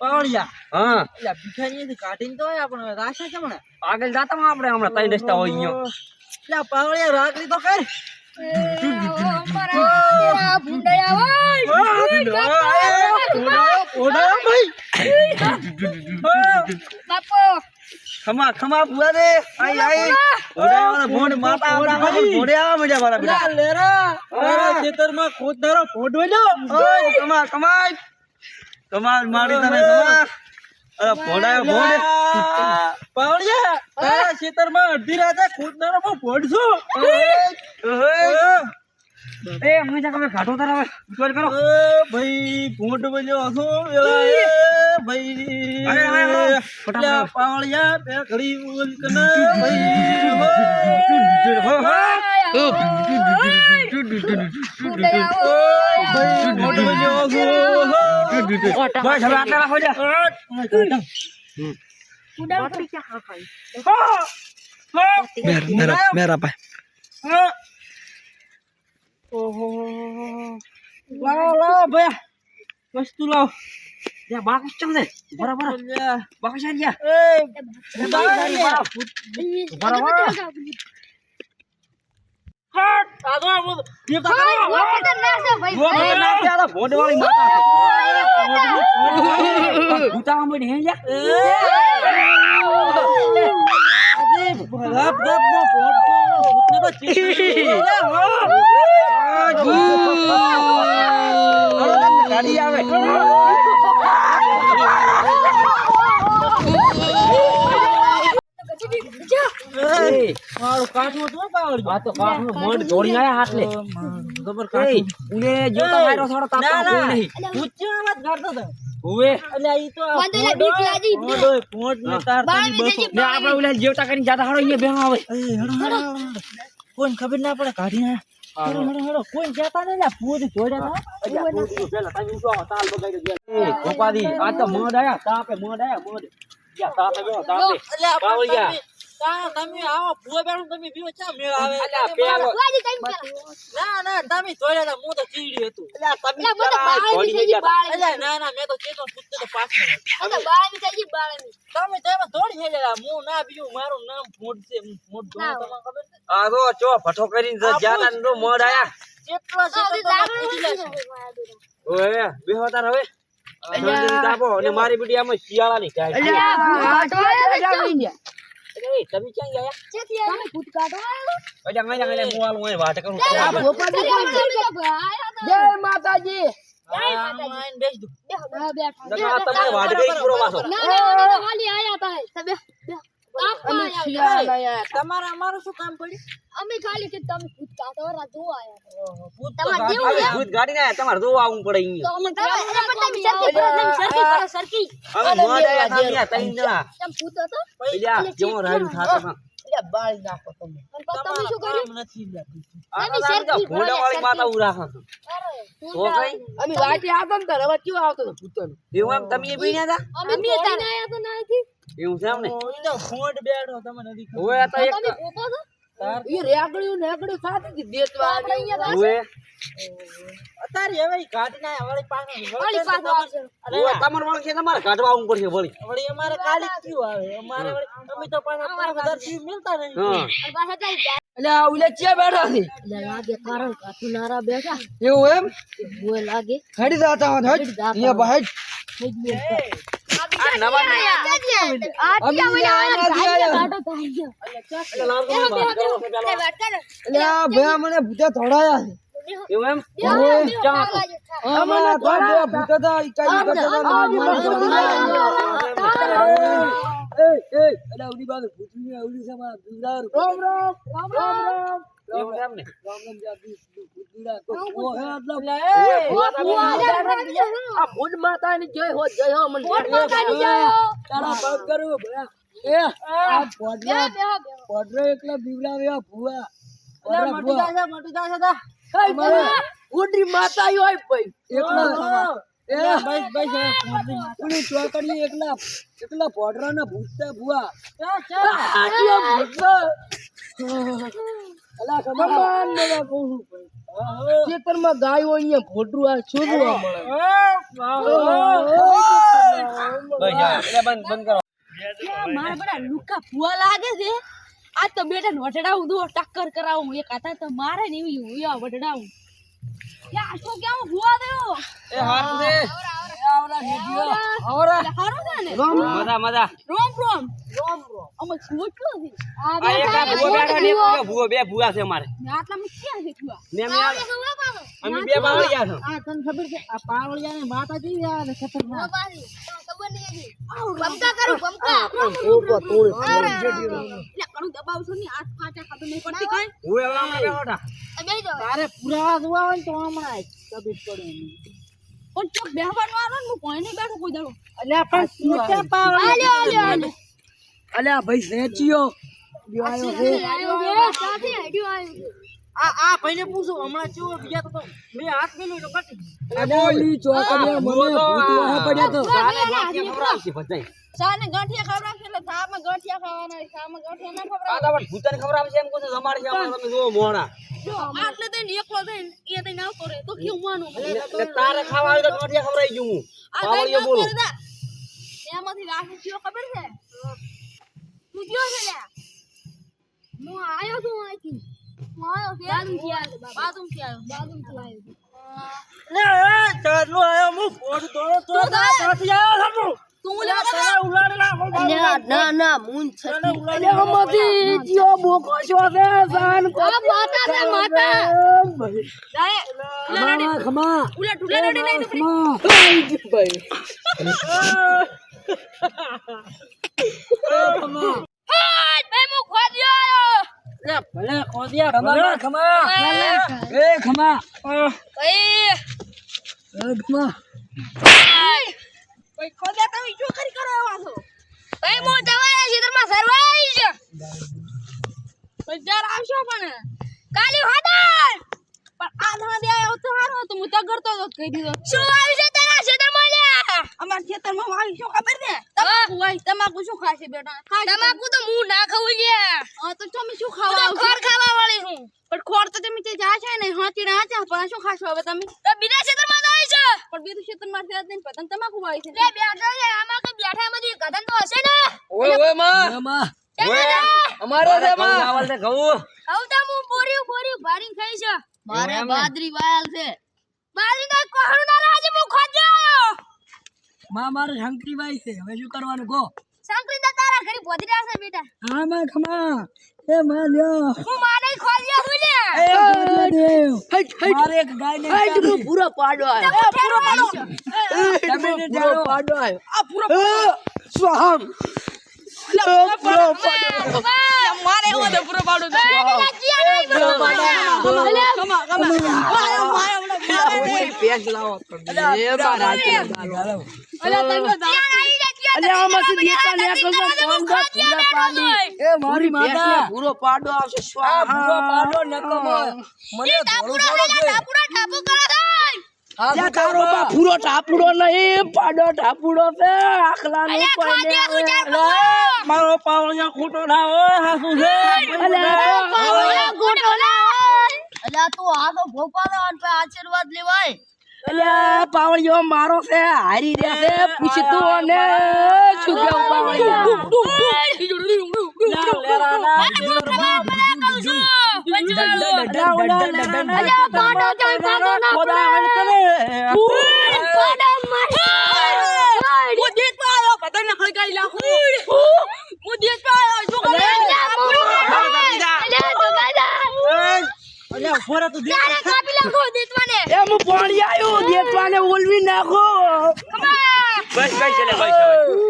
પાવળિયા. હા. એટલે ભીખાઈએથી કાઢીને તો આયા પણ રાશા કેમ ને આગળ જાતા આપણે હમણાં ત્રણ રસ્તા હોય અહીંયા. એટલે પાવળિયા રાખડી તો કર ખમા ખમા બુઆ દે. આઈ આઈ. ઓડા ભોંડ માતા ભોંડે મજા બેટા લેરા. ખેતરમાં ઓય કમા કમાલ મારી તને અરે ભોંડાયો ભોડે પાવડિયા તારા ખેતરમાં અડધી રાતે ખોદદારો માં ફોડશો ઓય એ મજા કમે ઘાટો તારા હવે વિશ્વાસ કરો એ ભાઈ ભોંડ હશો એ ભાઈ અરે, અરે, ફટાફટ. પાવડિયા બે ઘડી બોલ કને ભાઈ ભાઈ ભોંડ બન્યો હશો બસ હવે આટલા રાખો જા મેરા મેરા ભાઈ ઓહો લાવો લાવો ભયા વસ્તુ લાવો ત્યાં બાકસ ચમ દે બરાબર બાકસ આ ગયા એ હટ આગો આગો દેવતા કરો ભોંડ નાખી આ તો ભોંડ વાળી માતા ભૂતાવા મળી હે જા રબ રબ નો પોટ ભૂતને તો ચીસી ગાડી આવે એ મારું કાઠું તો પાવડી આ તો કાઠનો ભોંડ દોડી આયા હાથલે જબર એ ઉને જો તો મારો થોડો ના કોઈ નહીં પૂછ્યો વાત કરતો હતો. હુવે એટલે ઈ તો આ બીક લાગી. પોંડ હોય, ને તાર બાળ તની વિદેશી બસો. ને આપણે ઓલા જેવતા કરીને જાતા હાડો અહીંયા બેહવા આવે. એ, હેડો, હેડો, હેડો. કોઈને ખબર ના પડે કાઢી ના. કોઈ જતા નહીં પૂરી જોડ્યા મડ આયા તાપે મડ આયા મડ તાપે તાપે. તા તમે આવો ભૂવા બેઠો તમે બીવો ચા મેળ આવે ના ના તમે જોડ્યા હું તો ચીડી હતું અલ્યા તમે જરા ઘોડી લઈ ગયા તા. એટલે ના ના મેં તો ચેતો પૂછતો તો પાછળ તમે તો દોડી હે હું ના બીજું મારું નામ ફોડ છે ફોડ દઉં તમને ખબર આ જો ચો ભઠ્ઠો કરીને જો ને જો આયા કેટલા છે બેહો તાર હવે મારી બીડી આમાં શિયાળાની કાઢ એ તમે ક્યાં ગયા? અલ્યા અહીંયા અહીંયા હું આલું અહીં વાત કરું. જય માતાજી. હા, હું આઈને બેસી દઉં. નકર આ તમે વાટ ગઈ પૂરો પાછો. તમારે અમારું શું કામ પડ્યું? અમે ખાલી કે તમે ભૂત કાઢો રાતો આયા ભૂત તમારે જેવું આ ભૂત ગાડી ને તમારે જોવા આવવું પડે અહીંયા. તો અમે સરકી સરકી હવે મડ આયા. સામે ત્રણ જણા તમ ભૂત હતો? અલ્યા જેવો રાડ્યું થાતો માં પણ તમે શું કર્યું? નથી લેતું. આ તો તારે માતા ઉ રાખો તો કઈ? અમે વાટી આવતા ને તારે હવે કેવો આવતો ભૂતનો? એવું એમ તમે પીણ્યા હતા? અમે બે તારે આયા તો નથી એવું છે એમ ને? ઓ, ઈનો ફોડ બેઠો તમને નથી ખબર. ઓય આ તો એક ઈ રેગડ્યું નેગડ્યું થાતી હતી દેતવા ઓય અત્યારે હવે ઈ ના વળી પાછળ વળી પાછો આવશે. અરે ઓય તમારે છે તમારે ઘાટવા આવું પડશે વળી? વળી અમારે કાલી ક્યું આવે. અમારે વળી અમે તો પાછા પાંચ હજારથી મિલતા નહીં. હા. અને પાછા જાય. એટલે આ ઉલે ચે બેઠા છે? એટલે લાગે કારણ કાઠું નારા બેઠા. એવું એમ? ઓય લાગે. ખડી જાતા હોત હટ અહીંયા બહાર મને ભૂતે થોડાયા છે. એવું એમ? ભૂતે મારી એ એ એટલે ઉડી બાજુ ભૂતની ઉડી છે માં દુરાર રામ રામ રામ રામ. એવું છે ને? રામ રામ જા ભૂતના તો ઓ હે એટલે આ ભૂત માતાની જય હો જય હો મને તારા પગ કરું ભયા એ આ પોડરા પોડરા એકલા બીવડાવે આ ભુવા. અલ્યા, પોડરા મટી ભુવા. જાશે, મટી જાશે ઉડી માતા એકલા ચોકડી એકલા એકલા પોડરા ના ભુવા અલા ખબર કહું ગાયો અહીંયા આ મળે. બંધ બંધ કરો. મારા બધા લુકા ફુવા લાગે છે. આ તો બેટા વટડાવું દો ટક્કર કરાવું એક હતા તો મારે ને એવી હુયા વટડાવું યા શું કેવું ફુવા એ હારું છે આવરા હેડિયો આવરા. હારો ને? મજા મજા. રોમ રોમ. રોમ રોમ. અમે ખોટું છે. આ આ એક આ ભૂવો ને ભૂવો, ભૂવો બે ભૂવા છે અમારે. આટલા ક્યાં છે ફુવા ને અમે બે બાવળિયા છો. આ તને ખબર છે આ પાવળિયા ને માતા કેવી આવે ને ખતરનાક બમકા કરું બમકા એટલે કણું દબાવશો ને હાથ કાચા ખાતો નહીં પડતી કઈ. હું હવે આમાં બેઠો તારે પુરાવા જોવા હોય તો હમણાં જ તબીબ પડે પણ ચોક બેહવાનું આવો ને હું કોઈ નહીં બેઠો કોઈ દાડો. અલ્યા પણ મોટા પાવ આલ્યો આલ્યો આલ્યો. અલ્યા ભાઈ હેડ્યો આ આ ભાઈને પૂછો હમણાં ચેવો બીજા તો મેં હાથ મેલ્યો એટલે કટી ગયું. ચોકડીએ મને ભૂત વાહે તો. ચાલે ગાંઠિયા ખવડાવશે બધાય. સાને ગાંઠિયા ખવડાવશે એટલે સામાં ગાંઠિયા ખાવાના હોય, સામાં ના ખવડાવે આ તો પણ ભૂતાને ખવડાવશે એમ કહું છું, છે, અમારે તમે જુઓ મોણા. આટલે થઈને એકલો થઈને એ થઈને આવતો રહે તો કેવું માનું? તારે ખાવા હોય તો ગાંઠિયા ખવડાવી દઉં હું. પાવળિયો થઈને બોલું. આવતો રહે તા. એમાંથી ખબર છે? તું કયો છે લ્યા? હું આયો છું હું આવ્યો છે થી આવ્યો, બાદુમથી આવ્યો. લે, આયો તો ત્યાંથી આવ્યો. છું. ના ના મૂન અલ્યા આમાંથી જીઓ બોકો છો છે સાન કો માતા છે માતા. ખમા ખમા. ઉલા ઢુલે રડે લઈને ખમા. ભાઈ હાય ભાઈ હું ખોદ્યો ભલે ખોદિયા, ખમા ખમા. એ ખમા. ભાઈ. એ ખમા. ભાઈ. ખોદ્યા તમે શું કરી કરો એવા છો. ભાઈ હું તમારા ક્ષેત્રમાં સરવાઈ છે ભાઈ આવશો પણ. કાલી હોદાર પણ આ દે આવ્યો તો હારો તો હું તો કરતો તો કહી દીધો. શું આવી છે તારા લ્યા અમાર ક્ષેત્રમાં આવી શું ખબર છે? તમાકુ શું ખાશે બેટા? તમાકુ તો હું ના ખાવું લે હા તો તમે શું ખાવા ખોર ખાવા વાળી હું. પણ ખોર તો તમે તે જા છે ને હાથી ના ચા પણ શું ખાશો હવે તમે? તો બીજા ક્ષેત્રમાં તો છે. પણ બીજું ક્ષેત્રમાં છે નહીં પતંગ તમાકુ આવી છે. લે બેઠો છે આમાં કે બેઠા કદન તો હશે ને? ઓય ઓયમાં. ચાવલ છે ઘઉં. તો હું ભારી ખાઈ છે. મારે બાદરી વાયલ છે. બાદરી ના કોહણું ના રાજે હું ખોજ્યો માં મારે શંકરીબાઈ છે હવે શું કરવાનું કહો શંકરી તો તારા ઘરે પહોંચી રહ્યા છે બેટા હા માં ખમા એ માં લ્યો હું માને ખોલ્યો હું લે એ દેવ મારે એક ગાય ને પૂરો પાડો આવ્યો પૂરો પાડો તમે ને પૂરો પાડો આયો આ પૂરો સ્વાહમ પૂરો પાડો મારે એવો તો પૂરો પાડો છે પૂરો પાડો કમા પેજ લાવો એ મારા અલે અલે આમાંથી દેતા ને એકલ તો ફોન દો પૂરા પાડી. એ મારી માતા. પૂરો પાડો આવશે સ્વાહા. પૂરો પાડો નકમો મને થોડું થોડું જોઈએ પૂરા ટાપુ કરો આ તારો બા. પૂરો ટાપુડો નહીં પાડો ટાપુડો છે આખલા નું લે, મારો પાવળિયા ખોટો ના હોય હાસુ છે. અલ્યા તું આ તો ભોપાનો અને પછી આશીર્વાદ લેવાય. અલ્યા પાવળિયો મારો છે હારી રહેશે પૂછતું અને શું કેવું પાવળિયા અલ્યા પાડો જોઈ પાડો ના ખોદાવણ કરે. પાડો મારી હું દેતમાં આવ્યો પતંગ ના ખળગાઈ લાખો હું દેતમાં આવ્યો શું કરે અલ્યા તો દાદા અલ્યા, તો રહે તું દેખ. તારે કાપી લાખો દેતવાને. એ હું પાણી આવ્યું દેતવાને ઓલવી નાખો. બસ બસ ચલે બસ